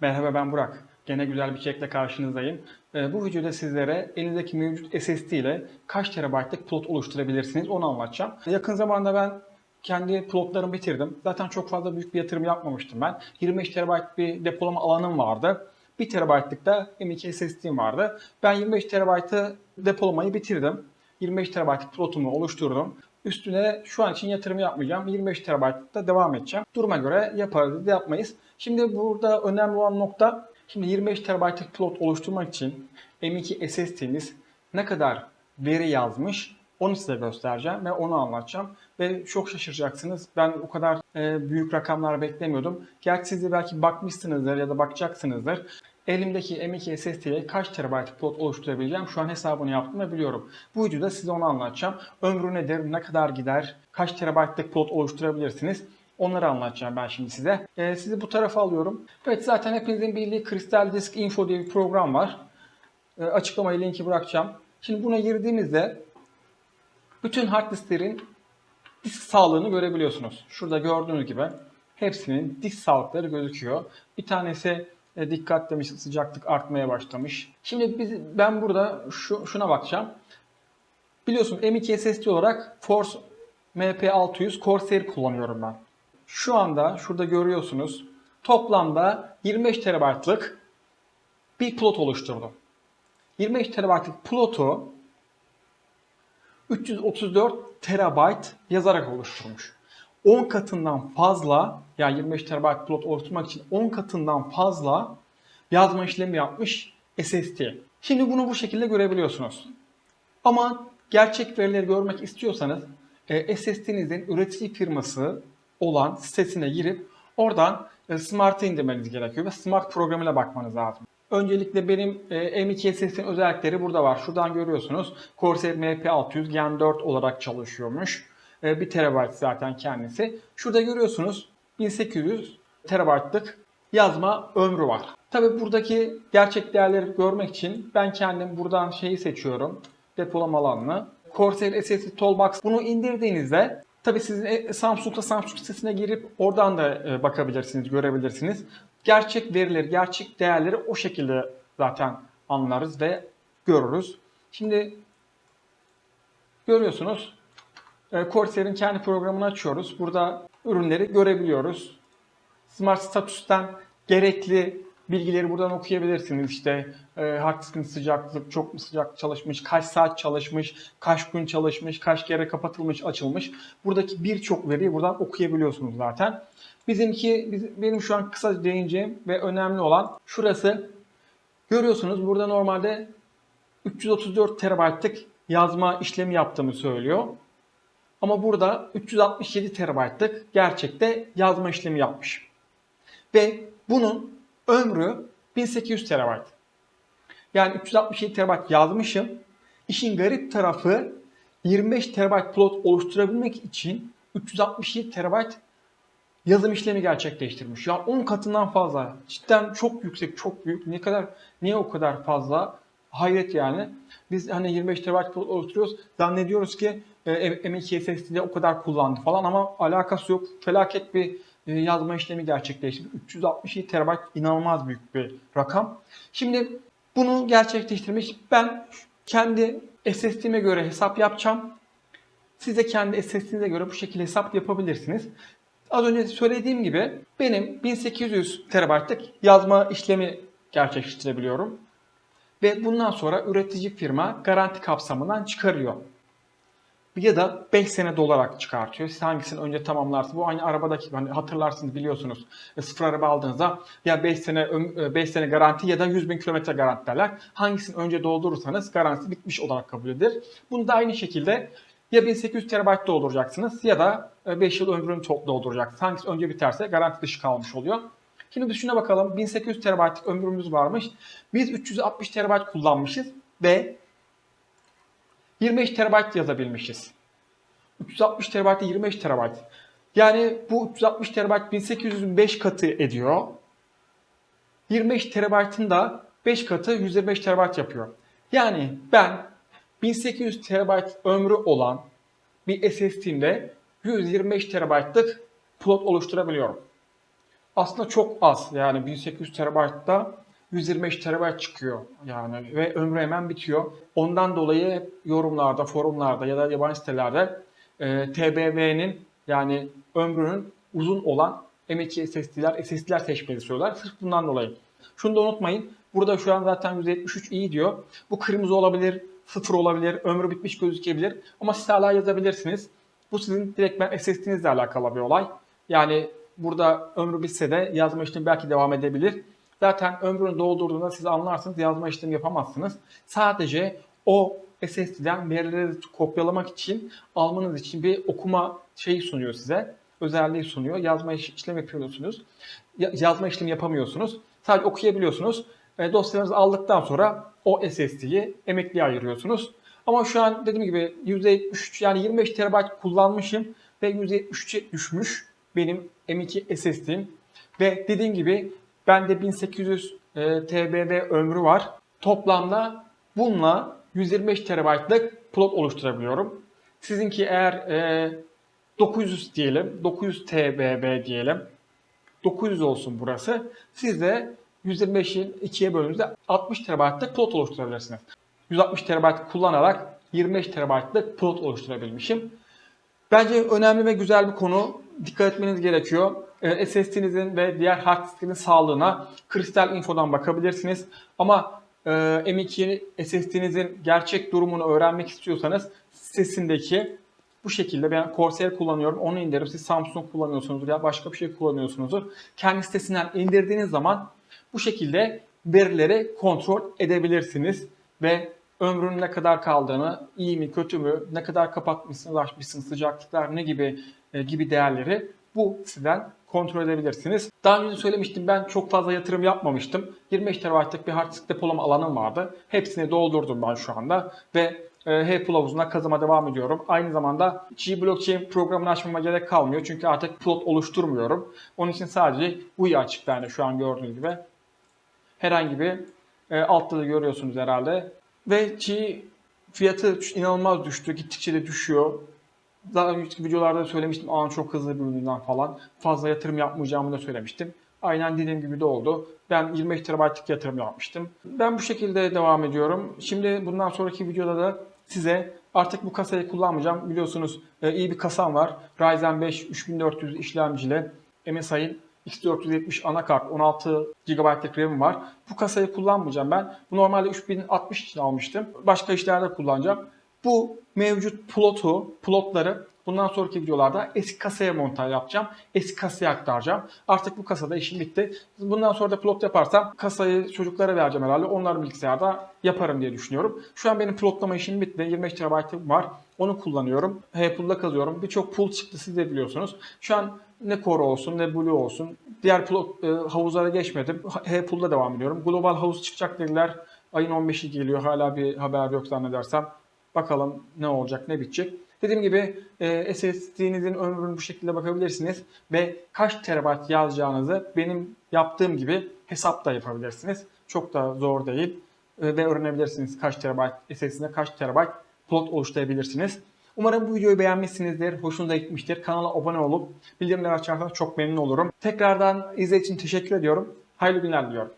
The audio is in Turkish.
Merhaba ben Burak. Gene güzel bir çekle karşınızdayım. Ee, bu videoda sizlere elinizdeki mevcut SSD ile kaç terabaytlık plot oluşturabilirsiniz onu anlatacağım. Yakın zamanda ben kendi plotlarımı bitirdim. Zaten çok fazla büyük bir yatırım yapmamıştım ben. 25 terabayt bir depolama alanım vardı. 1 terabaytlık da M2 SSD'm vardı. Ben 25 terabaytı depolamayı bitirdim. 25 terabaytlık plotumu oluşturdum. Üstüne şu an için yatırım yapmayacağım. 25 terabaytlıkta devam edeceğim. Duruma göre yaparız ya da yapmayız. Şimdi burada önemli olan nokta Şimdi 25 terabaytlık plot oluşturmak için M2 SSD'miz ne kadar veri yazmış onu size göstereceğim ve onu anlatacağım. Ve çok şaşıracaksınız. Ben o kadar e, büyük rakamlar beklemiyordum. Gerçi siz de belki bakmışsınızdır ya da bakacaksınızdır. Elimdeki M2 SSD'ye kaç terabayt plot oluşturabileceğim şu an hesabını yaptım ve biliyorum. Bu videoda size onu anlatacağım. Ömrü nedir, ne kadar gider, kaç terabaytlık plot oluşturabilirsiniz Onları anlatacağım ben şimdi size. Ee, sizi bu tarafa alıyorum. Evet zaten hepinizin bildiği Crystal Disk Info diye bir program var. Ee, açıklamaya linki bırakacağım. Şimdi buna girdiğimizde bütün hard disklerin disk sağlığını görebiliyorsunuz. Şurada gördüğünüz gibi hepsinin disk sağlıkları gözüküyor. Bir tanesi e, dikkat demiş sıcaklık artmaya başlamış. Şimdi biz, ben burada şu, şuna bakacağım. Biliyorsunuz M2 SSD olarak Force MP600 Corsair kullanıyorum ben. Şu anda şurada görüyorsunuz toplamda 25 terabaytlık bir plot oluşturdum. 25 terabaytlık plotu 334 terabayt yazarak oluşturmuş. 10 katından fazla yani 25 terabayt plot oluşturmak için 10 katından fazla yazma işlemi yapmış SSD. Şimdi bunu bu şekilde görebiliyorsunuz. Ama gerçek verileri görmek istiyorsanız e, SSD'nizin üretici firması olan sitesine girip oradan e, Smart'ı indirmeniz gerekiyor ve Smart programıyla bakmanız lazım. Öncelikle benim e, M2 SSD'nin özellikleri burada var. Şuradan görüyorsunuz. Corsair MP600 Gen 4 olarak çalışıyormuş. E, 1 TB zaten kendisi. Şurada görüyorsunuz 1800 TB'lık yazma ömrü var. Tabi buradaki gerçek değerleri görmek için ben kendim buradan şeyi seçiyorum. Depolama alanını. Corsair SSD Toolbox bunu indirdiğinizde Tabii sizin e, Samsung'da Samsung sitesine girip oradan da e, bakabilirsiniz, görebilirsiniz. Gerçek verileri, gerçek değerleri o şekilde zaten anlarız ve görürüz. Şimdi görüyorsunuz Corsair'in kendi programını açıyoruz. Burada ürünleri görebiliyoruz. Smart Status'tan gerekli bilgileri buradan okuyabilirsiniz. İşte e, hard diskin sıcaklık, çok mu sıcak çalışmış, kaç saat çalışmış, kaç gün çalışmış, kaç kere kapatılmış, açılmış. Buradaki birçok veriyi buradan okuyabiliyorsunuz zaten. Bizimki, biz, benim şu an kısa değineceğim ve önemli olan şurası. Görüyorsunuz burada normalde 334 terabaytlık yazma işlemi yaptığımı söylüyor. Ama burada 367 terabaytlık gerçekte yazma işlemi yapmış. Ve bunun ömrü 1800 terabayt. Yani 367 terabayt yazmışım. İşin garip tarafı 25 terabayt plot oluşturabilmek için 367 terabayt yazım işlemi gerçekleştirmiş. Ya 10 katından fazla. Cidden çok yüksek, çok büyük. Ne kadar niye o kadar fazla? Hayret yani. Biz hani 25 terabayt plot oluşturuyoruz. Zannediyoruz ki e, M2 SSD'de o kadar kullandı falan ama alakası yok. Felaket bir e, yazma işlemi gerçekleştirdik. 367 terabayt inanılmaz büyük bir rakam. Şimdi bunu gerçekleştirmiş. Ben kendi SSD'me göre hesap yapacağım. Siz de kendi SSD'nize göre bu şekilde hesap yapabilirsiniz. Az önce söylediğim gibi benim 1800 terabaytlık yazma işlemi gerçekleştirebiliyorum. Ve bundan sonra üretici firma garanti kapsamından çıkarıyor ya da 5 sene dolarak çıkartıyor. Siz hangisini önce tamamlarsınız? Bu aynı arabadaki hani hatırlarsınız biliyorsunuz. E, sıfır araba aldığınızda ya 5 sene 5 e, sene garanti ya da 100 bin kilometre garanti derler. Hangisini önce doldurursanız garantisi bitmiş olarak kabul edilir. Bunu da aynı şekilde ya 1800 TB dolduracaksınız ya da 5 e, yıl ömrünü dolduracaksınız. Hangisi önce biterse garanti dışı kalmış oluyor. Şimdi düşüne bakalım 1800 TB'lik ömrümüz varmış. Biz 360 TB kullanmışız ve 25 TB yazabilmişiz. 360 TB 25 TB. Yani bu 360 TB 1805 katı ediyor. 25 TB'ın da 5 katı 125 TB yapıyor. Yani ben 1800 TB ömrü olan bir SSD'imde 125 TB'lık plot oluşturabiliyorum. aslında çok az. Yani 1800 TB'da 125 TB çıkıyor yani ve ömrü hemen bitiyor. Ondan dolayı yorumlarda, forumlarda ya da yabancı sitelerde e, TBV'nin yani ömrünün uzun olan M.2 SSD'ler, SSD'ler seçmeni söylüyorlar. Sırf bundan dolayı. Şunu da unutmayın. Burada şu an zaten %73 iyi diyor. Bu kırmızı olabilir, sıfır olabilir, ömrü bitmiş gözükebilir. Ama siz hala yazabilirsiniz. Bu sizin direktmen SSD'nizle alakalı bir olay. Yani burada ömrü bitse de yazma işlemi belki devam edebilir. Zaten ömrünü doldurduğunda siz anlarsınız yazma işlemi yapamazsınız. Sadece o SSD'den verileri kopyalamak için almanız için bir okuma şeyi sunuyor size. Özelliği sunuyor. Yazma iş- işlemi yapıyorsunuz. Ya- Yazma işlemi yapamıyorsunuz. Sadece okuyabiliyorsunuz. E, dosyalarınızı aldıktan sonra o SSD'yi emekliye ayırıyorsunuz. Ama şu an dediğim gibi %73 yani 25 TB kullanmışım ve %73'e düşmüş benim M2 SSD'm. Ve dediğim gibi bende 1800 e, TBV ömrü var. Toplamda bununla 125 TB'lık plot oluşturabiliyorum. Sizinki eğer e, 900 diyelim, 900 TBV diyelim. 900 olsun burası. Siz de 125'in 2'ye bölündüğünüzde 60 TB'lık plot oluşturabilirsiniz. 160 TB kullanarak 25 TB'lık plot oluşturabilmişim. Bence önemli ve güzel bir konu. Dikkat etmeniz gerekiyor. Ee, SSD'nizin ve diğer hard diskinizin sağlığına Kristal Info'dan bakabilirsiniz. Ama e, M2 SSD'nizin gerçek durumunu öğrenmek istiyorsanız sitesindeki bu şekilde ben Corsair kullanıyorum. Onu indirip siz Samsung kullanıyorsunuzdur ya başka bir şey kullanıyorsunuzdur. Kendi sitesinden indirdiğiniz zaman bu şekilde verileri kontrol edebilirsiniz ve ömrünün ne kadar kaldığını, iyi mi, kötü mü, ne kadar kapatmışsınız, açmışsınız, sıcaklıklar ne gibi e, gibi değerleri bu siteden kontrol edebilirsiniz. Daha önce söylemiştim ben çok fazla yatırım yapmamıştım. 25 TB'lık bir hard disk depolama alanım vardı. Hepsini doldurdum ben şu anda ve e, H havuzuna kazıma devam ediyorum. Aynı zamanda G-Blockchain programını açmama gerek kalmıyor. Çünkü artık plot oluşturmuyorum. Onun için sadece bu açık yani şu an gördüğünüz gibi. Herhangi bir e, altta da görüyorsunuz herhalde. Ve G fiyatı inanılmaz düştü. Gittikçe de düşüyor. Daha önceki videolarda da söylemiştim. Aa çok hızlı büyüdüğünden falan. Fazla yatırım yapmayacağımı da söylemiştim. Aynen dediğim gibi de oldu. Ben 25 TB'lık yatırım yapmıştım. Ben bu şekilde devam ediyorum. Şimdi bundan sonraki videoda da size artık bu kasayı kullanmayacağım. Biliyorsunuz e, iyi bir kasam var. Ryzen 5 3400 işlemciyle MSI'ın X470 anakart 16 GB'lık RAM var. Bu kasayı kullanmayacağım ben. Bu normalde 3060 için almıştım. Başka işlerde kullanacağım. Bu mevcut plotu, plotları bundan sonraki videolarda eski kasaya montaj yapacağım. Eski kasaya aktaracağım. Artık bu kasada işim bitti. Bundan sonra da plot yaparsam kasayı çocuklara vereceğim herhalde. Onların bilgisayarda yaparım diye düşünüyorum. Şu an benim plotlama işim bitti. 25 TB'ım var. Onu kullanıyorum. H-Pool'da kazıyorum. Birçok pool çıktı siz de biliyorsunuz. Şu an ne Core olsun ne Blue olsun. Diğer plot, e, havuzlara geçmedim. H-Pool'da devam ediyorum. Global havuz çıkacak dediler. Ayın 15'i geliyor. Hala bir haber yok zannedersem. Bakalım ne olacak, ne bitecek. Dediğim gibi e, SSD'nizin ömrünü bu şekilde bakabilirsiniz ve kaç terabayt yazacağınızı benim yaptığım gibi hesap da yapabilirsiniz. Çok da zor değil E, ve öğrenebilirsiniz kaç terabayt SSD'ne kaç terabayt plot oluşturabilirsiniz. Umarım bu videoyu beğenmişsinizdir, hoşunuza gitmiştir. Kanala abone olup bildirimleri açarsanız çok memnun olurum. Tekrardan izlediğiniz için teşekkür ediyorum. Hayırlı günler diliyorum.